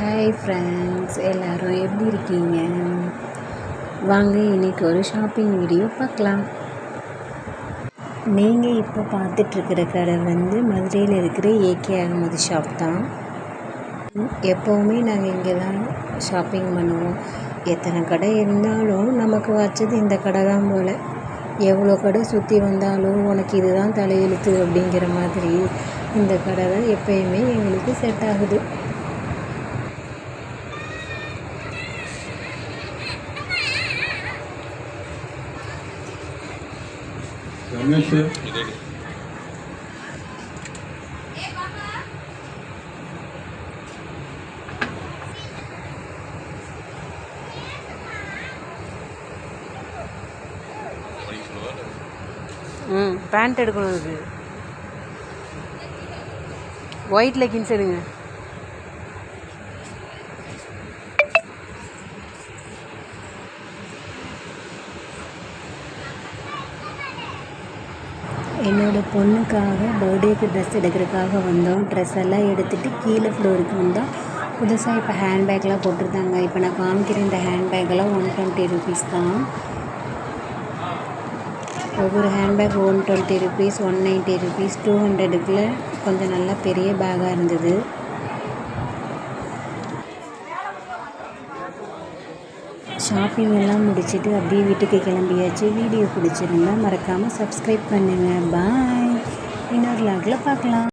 Hi friends எல்லோரும் எப்படி இருக்கீங்க? வாங்க இன்றைக்கி ஒரு ஷாப்பிங் வீடியோ பார்க்கலாம். நீங்கள் இப்போ பார்த்துட்ருக்கிற கடை வந்து மதுரையில் இருக்கிற ஏகே அகமது ஷாப் தான். எப்போவுமே நாங்கள் இங்கே தான் ஷாப்பிங் பண்ணுவோம். எத்தனை கடை இருந்தாலும் நமக்கு வச்சது இந்த கடை தான் போல். எவ்வளோ கடை சுற்றி வந்தாலும் உனக்கு இதுதான் தலையெழுத்து அப்படிங்கிற மாதிரி இந்த கடை தான் எப்பயுமே எங்களுக்கு செட் ஆகுது. ரமேஷ். ம் பேண்ட் எடுக்கணும் அதுக்கு ஒயிட் லெக்கின்ஸ் எடுங்க. என்னோடய பொண்ணுக்காக பர்த்டேக்கு ட்ரெஸ் எடுக்கிறதுக்காக வந்தோம். ட்ரெஸ் எல்லாம் எடுத்துகிட்டு கீழே ஃப்ளோருக்கு வந்தோம். புதுசாக இப்போ ஹேண்ட்பேக்லாம் போட்டிருந்தாங்க. இப்போ நான் காமிக்கிற இந்த ஹேண்ட்பேக்கெல்லாம் ஒன் டுவெண்ட்டி ருபீஸ் தான். ஒவ்வொரு handbag one twenty rupees one ninety rupees two ஹண்ட்ரடுக்குள்ளே கொஞ்சம் நல்லா பெரிய பேக்காக இருந்தது. ஷாப்பிங் எல்லாம் முடிச்சுட்டு அப்படியே வீட்டுக்கு கிளம்பியாச்சு. வீடியோ பிடிச்சிருந்தா மறக்காமல் சப்ஸ்கிரைப் பண்ணுங்கள் பாய் இன்னொரு லாகில் பார்க்கலாம்.